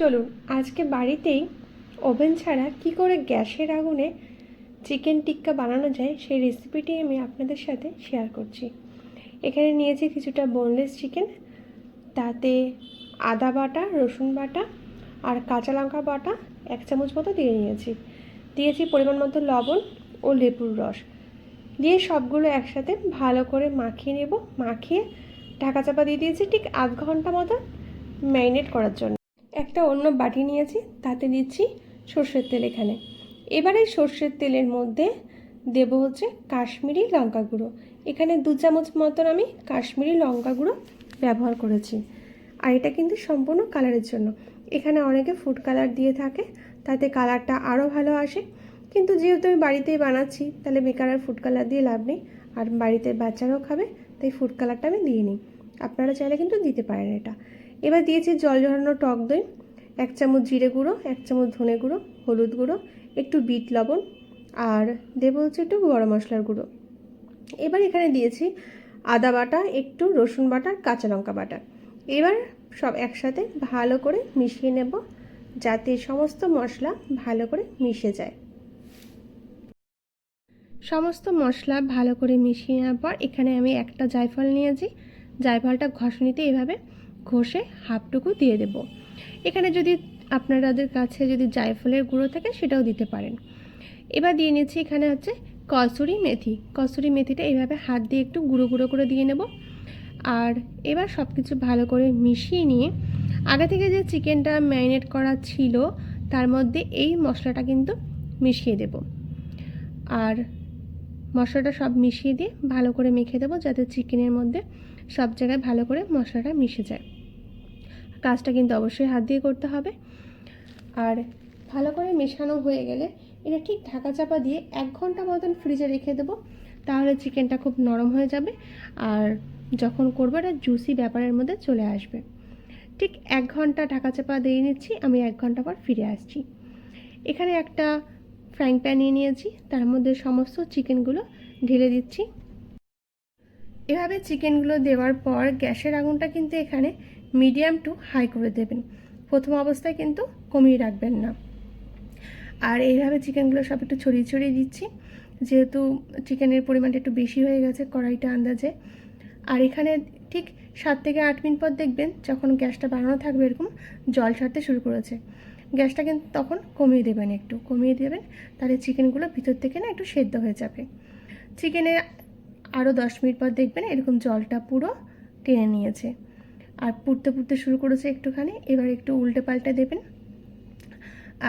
চলুন, আজকে বাড়িতেই ওভেন ছাড়া কি করে গ্যাসের আগুনে চিকেন টিক্কা বানানো যায় সেই রেসিপিটি আমি আপনাদের সাথে শেয়ার করছি। এখানে নিয়েছি কিছুটা বোনলেস চিকেন তাতে আদা বাটা, রসুন বাটা আর কাঁচা লঙ্কা বাটা এক চামচ মতো দিয়ে নিয়েছি। দিয়েছি পরিমাণ মতো লবণ ও লেবুর রস। দিয়ে সবগুলো একসাথে ভালো করে মাখিয়ে নেব। মাখিয়ে ঢাকা চাপা দিয়ে দিয়েছি ঠিক আধ ঘণ্টা মতো ম্যারিনেট করার জন্য। একটা অন্য বাটি নিয়েছি, তাতে দিচ্ছি সর্ষের তেল এখানে। এবারে সর্ষের তেলের মধ্যে দেব হচ্ছে কাশ্মীরি লঙ্কা গুঁড়ো। এখানে দু চামচ মতন আমি কাশ্মীরি লঙ্কা গুঁড়ো ব্যবহার করেছি। আর এটা কিন্তু সম্পূর্ণ কালারের জন্য। এখানে অনেকে ফুড কালার দিয়ে থাকে, তাতে কালারটা আরও ভালো আসে। কিন্তু যেহেতু আমি বাড়িতেই বানাচ্ছি, তাহলে বেকার আর ফুড কালার দিয়ে লাভ নেই। আর বাড়িতে বাচ্চারাও খাবে, তাই ফুড কালারটা আমি দিয়ে নিই। আপনারা চাইলে কিন্তু দিতে পারেন এটা। এবার দিয়েছি জল ঝরানো টক দই, এক চামচ জিরে গুঁড়ো, এক চামচ ধনে গুঁড়ো, হলুদ গুঁড়ো, একটু বিট লবণ, আর দেবো হচ্ছে একটু গরম মশলার গুঁড়ো। এবার এখানে দিয়েছি আদা বাটা, একটু রসুন বাটা কাঁচা লঙ্কা বাটা। এবার সব একসাথে ভালো করে মিশিয়ে নেব যাতে সমস্ত মশলা ভালো করে মিশে যায়। সমস্ত মশলা ভালো করে মিশিয়ে নেওয়ার পর এখানে আমি একটা জায়ফল নিয়েছি। জায়ফলটা ঘষনিতে এভাবে ঘষে হাফটুকু দিয়ে দেব। এখানে যদি আপনাদের কাছে যদি জায়ফলের গুঁড়ো থাকে সেটাও দিতে পারেন। এবার দিয়ে নিচ্ছি এখানে হচ্ছে কসুরি মেথি। কসুরি মেথিটা এইভাবে হাত দিয়ে একটু গুঁড়ো গুঁড়ো করে দিয়ে নেব। আর এবার সব কিছু ভালো করে মিশিয়ে নিয়ে আগে থেকে যে চিকেনটা ম্যারিনেট করা ছিল তার মধ্যে এই মশলাটা কিন্তু মিশিয়ে দেব। আর মশলাটা সব মিশিয়ে দিয়ে ভালো করে মেখে দেবো যাতে চিকেনের মধ্যে সব জায়গায় ভালো করে মশলাটা মিশে যায়। কাজটা কিন্তু অবশ্যই হাত দিয়ে করতে হবে। আর ভালো করে মেশানো হয়ে গেলে এটা ঠিক ঢাকা চাপা দিয়ে এক ঘণ্টা মতন ফ্রিজে রেখে দেবো। তাহলে চিকেনটা খুব নরম হয়ে যাবে আর যখন করব এটা জুসি ব্যাপারের মধ্যে চলে আসবে। ঠিক এক ঘণ্টা ঢাকা চাপা দিয়ে নিচ্ছি, আমি এক ঘণ্টা পর ফিরে আসছি। এখানে একটা ফ্রাইং প্যান নিয়ে নিয়েছি, তার মধ্যে সমস্ত চিকেনগুলো ঢেলে দিচ্ছি। এভাবে চিকেনগুলো দেওয়ার পর গ্যাসের আগুনটা কিন্তু এখানে মিডিয়াম টু হাই করে দেবেন। প্রথম অবস্থায় কিন্তু কমিয়ে রাখবেন না। আর এইভাবে চিকেনগুলো সব একটু ছড়িয়ে ছড়িয়ে দিচ্ছি। যেহেতু চিকেনের পরিমাণটা একটু বেশি হয়ে গেছে কড়াইটা আন্দাজে। আর এখানে ঠিক সাত থেকে আট মিনিট পর দেখবেন যখন গ্যাসটা বাড়ানো থাকবে এরকম জল ছাড়তে শুরু করেছে। গ্যাসটা কিন্তু তখন কমিয়ে দেবেন একটু। কমিয়ে দেবেন, তাহলে চিকেনগুলো ভিতর থেকে না একটু সেদ্ধ হয়ে যাবে। চিকেনে আরও দশ মিনিট পর দেখবেন এরকম জলটা পুরো টেনে নিয়েছে। আর পুড়তে পুড়তে শুরু করেছে একটুখানি, এবার একটু উল্টে পাল্টে দেবেন।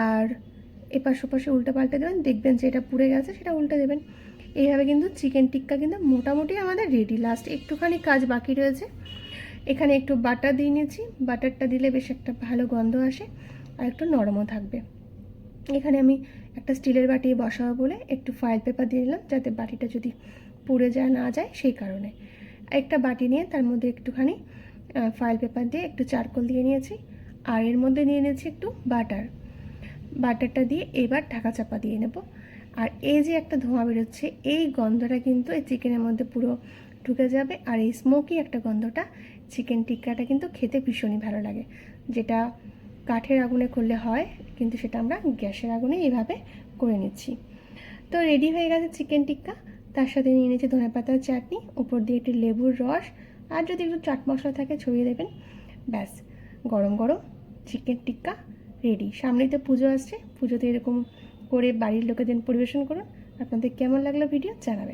আর এপাশ ওপাশে উল্টে পাল্টে দেবেন, দেখবেন যে এটা পুড়ে গেছে সেটা উল্টে দেবেন। এইভাবে কিন্তু চিকেন টিক্কা কিন্তু মোটামুটি আমাদের রেডি লাস্ট একটুখানি কাজ বাকি রয়েছে। এখানে একটু বাটার দিয়ে নিয়েছি। বাটারটা দিলে বেশ একটা ভালো গন্ধ আসে আর একটু নরমও থাকবে। এখানে আমি একটা স্টিলের বাটি বসাবো বলে একটু ফয়েল পেপার দিয়ে দিলাম, যাতে বাটিটা যদি পুড়ে যায়, না যায়, সেই কারণে। একটা বাটি নিয়ে তার মধ্যে একটুখানি ফয়েল পেপার দিয়ে একটু চারকোল দিয়ে নিয়েছি, আর এর মধ্যে নিয়ে নিয়েছি একটু বাটার বাটারটা দিয়ে এবার ঢাকা চাপা দিয়ে নেব। আর এই যে একটা ধোঁয়া বেরোচ্ছে, এই গন্ধটা কিন্তু এই চিকেনের মধ্যে পুরো ঢুকে যাবে, আর এই স্মোকি একটা গন্ধটা চিকেন টিক্কাটা কিন্তু খেতে ভীষণই ভালো লাগে, যেটা কাঠের আগুনে করলে হয়, কিন্তু সেটা আমরা গ্যাসের আগুনে এইভাবে করে নিচ্ছি। তো রেডি হয়ে গেছে চিকেন টিক্কা তার সাথে নিয়ে নিয়েছি ধনে পাতার চাটনি, উপর দিয়ে একটি লেবুর রস, আর যদি একটু চাট মশলা থাকে ছড়িয়ে দেবেন, ব্যাস। গরম গরম চিকেন টিক্কা রেডি সামনেই তো পুজো আসছে, পুজোতে এরকম করে বাড়ির লোকেদের পরিবেশন করুন। আপনাদের কেমন লাগল ভিডিও জানাবেন।